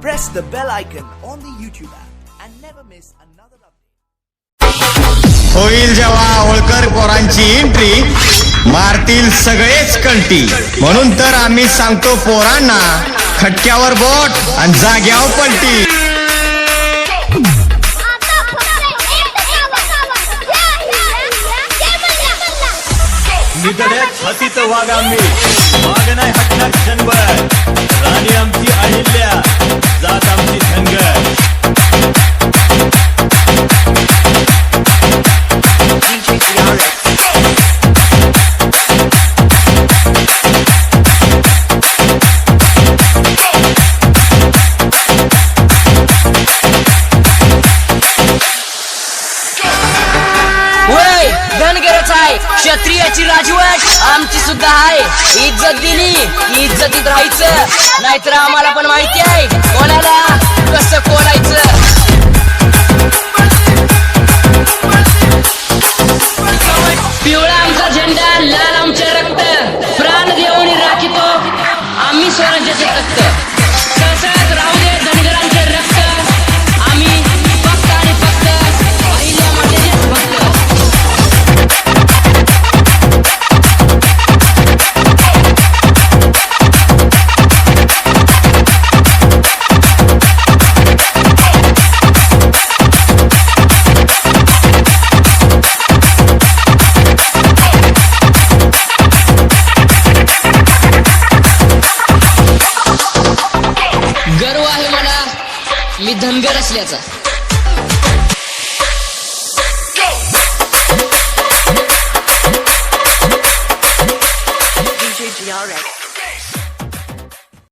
Press the bell icon on the YouTube app and never miss another update. होईल जेव्हा होळकर पोरांची entry मारतील सगळेच कंटी म्हणून तर आम्ही सांगतो पोरांना खटक्यावर बोट आणि जाग्यावर पलटी. निधड्यात हसीत वाघ आम्ही वाघ नाही हटणार क्षणभर राणी आमची क्षत्रियाची राजवट आमची सुद्धा आहे. इज्जत दिली इज्जतीत राहायचं. नाहीतर आम्हाला पण माहिती आहे. మీ ధన్గర్ అసలేదా DJ GRX.